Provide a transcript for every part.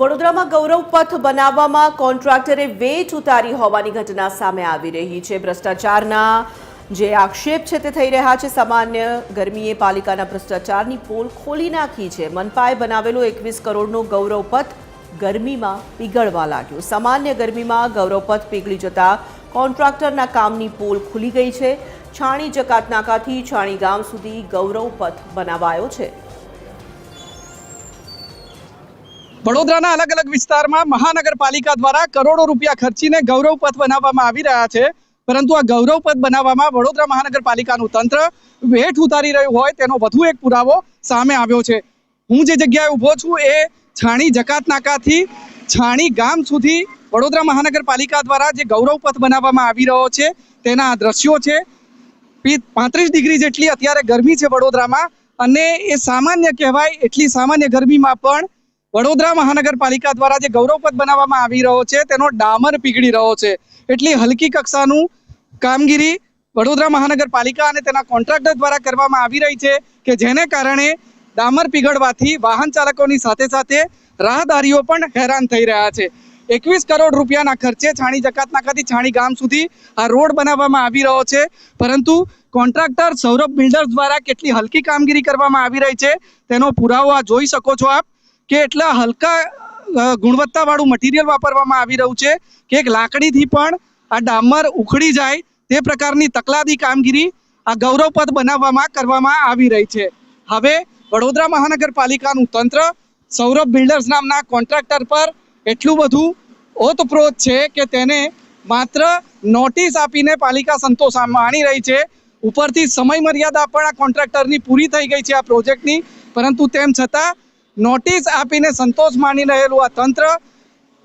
વડોદરામાં ગૌરવ પથ બનાવવામાં કોન્ટ્રાક્ટરે વેચ ઉતારી હોવાની ઘટના સામે આવી રહી છે. ભ્રષ્ટાચારના જે આક્ષેપ છે તે થઈ રહ્યા છે. સામાન્ય ગરમીએ પાલિકાના ભ્રષ્ટાચારની પોલ ખોલી નાખી છે. મનપાએ બનાવેલો એકવીસ કરોડનો ગૌરવ પથ ગરમીમાં પીગળવા લાગ્યો. સામાન્ય ગરમીમાં ગૌરવ પથ પીગળી જતા કોન્ટ્રાક્ટરના કામની પોલ ખુલી ગઈ છે. છાણી જકાત નાકાથી છાણી ગામ સુધી ગૌરવ પથ બનાવાયો છે. વડોદરાના અલગ અલગ વિસ્તારમાં મહાનગરપાલિકા દ્વારા કરોડો રૂપિયા ખર્ચીને ગૌરવ પથ બનાવવામાં આવી રહ્યા છે. પરંતુ આ ગૌરવ પથ બનાવવામાં વડોદરા મહાનગરપાલિકાનું તંત્ર વેઠ ઉતારી રહ્યું હોય તેનો વધુ એક પુરાવો સામે આવ્યો છે. હું જે જગ્યાએ ઊભો છું એ છાણી જકાત નાકાથી છાણી ગામ સુધી વડોદરા મહાનગરપાલિકા દ્વારા જે ગૌરવ પથ બનાવવામાં આવી રહ્યો છે તેના આ દ્રશ્યો છે. પાંત્રીસ ડિગ્રી જેટલી અત્યારે ગરમી છે વડોદરામાં અને એ સામાન્ય કહેવાય એટલી સામાન્ય ગરમીમાં પણ વડોદરા મહાનગરપાલિકા દ્વારા જે ગૌરવપદ બનાવવામાં આવી રહ્યો છે, તેનો ડામર પીગળી રહ્યો છે. એટલી હલકી કક્ષાનું કામગીરી વડોદરા મહાનગરપાલિકા અને તેના કોન્ટ્રાક્ટર દ્વારા કરવામાં આવી રહી છે કે જેને કારણે ડામર પીગળવાથી વાહન ચાલકોની સાથે સાથે રાહદારીઓ પણ હેરાન થઈ રહ્યા છે. એકવીસ કરોડ રૂપિયાના ખર્ચે છાણી જકાત નાકાથી છાણી ગામ સુધી આ રોડ બનાવવામાં આવી રહ્યો છે. પરંતુ કોન્ટ્રાક્ટર સૌરભ બિલ્ડર્સ દ્વારા કેટલી હલકી કામગીરી કરવામાં આવી રહી છે, તેનો પુરાવો આ જોઈ શકો છો આપ. કે એટલા હલકા ગુણવત્તાવાળું મટીરિયલ વાપરવામાં આવી રહ્યું છે કે એક લાકડીથી પણ આ ડામર ઉખડી જાય તે પ્રકારની તકલાદી કામગીરી આ ગૌરવપદ બનાવવામાં, કરવામાં આવી રહી છે. હવે વડોદરા મહાનગરપાલિકાનું તંત્ર સૌરભ બિલ્ડર્સ નામના કોન્ટ્રાક્ટર પર એટલું બધું ઓતપ્રોત છે કે તેને માત્ર નોટિસ આપીને પાલિકા સંતોષ માણી રહી છે. ઉપરથી સમય મર્યાદા પણ આ કોન્ટ્રાક્ટરની પૂરી થઈ ગઈ છે આ પ્રોજેક્ટની. પરંતુ તેમ છતાં નોટિસ આપીને સંતોષ માની રહેલું આ તંત્ર.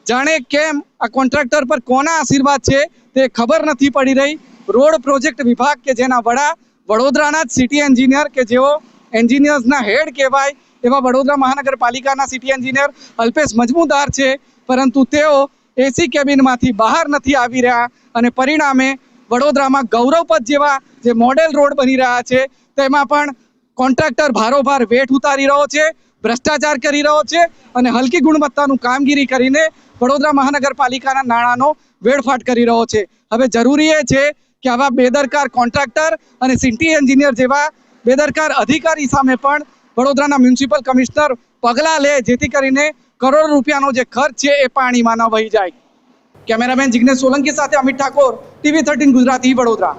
જાણે કેમ આ કોન્ટ્રાક્ટર પર કોના આશીર્વાદ છે તે ખબર નથી પડી રહી. રોડ પ્રોજેક્ટ વિભાગ કે જેના વડા વડોદરાના જ સિટી એન્જિનિયર કે જેઓ એન્જિનિયર્સના હેડ કહેવાય એવા વડોદરા મહાનગરપાલિકાના સિટી એન્જિનિયર અલ્પેશ મજમુદાર છે. પરંતુ તેઓ એસી કેબિનમાંથી બહાર નથી આવી રહ્યા અને પરિણામે વડોદરામાં ગૌરવપથ જેવા જે મોડેલ રોડ બની રહ્યા છે તેમાં પણ કોન્ટ્રાક્ટર ભારોભાર વેઠ ઉતારી રહ્યો છે, ભ્રષ્ટાચાર કરી રહ્યો છે અને હલકી ગુણવત્તાનું કામગીરી કરીને વડોદરા મહાનગરપાલિકાના નાણાંનો વેડફાટ કરી રહ્યો છે. હવે જરૂરી એ છે કે આવા બેદરકાર કોન્ટ્રાક્ટર અને સિટી એન્જિનિયર જેવા બેદરકાર અધિકારી સામે પણ વડોદરાના મ્યુનિસિપલ કમિશનર પગલાં લે, જેથી કરીને કરોડો રૂપિયાનો જે ખર્ચ છે એ પાણીમાં ન વહી જાય. કેમેરામેન જિગ્નેશ સોલંકી સાથે અમિત ઠાકોર, ટીવી થર્ટીન ગુજરાતી, વડોદરા.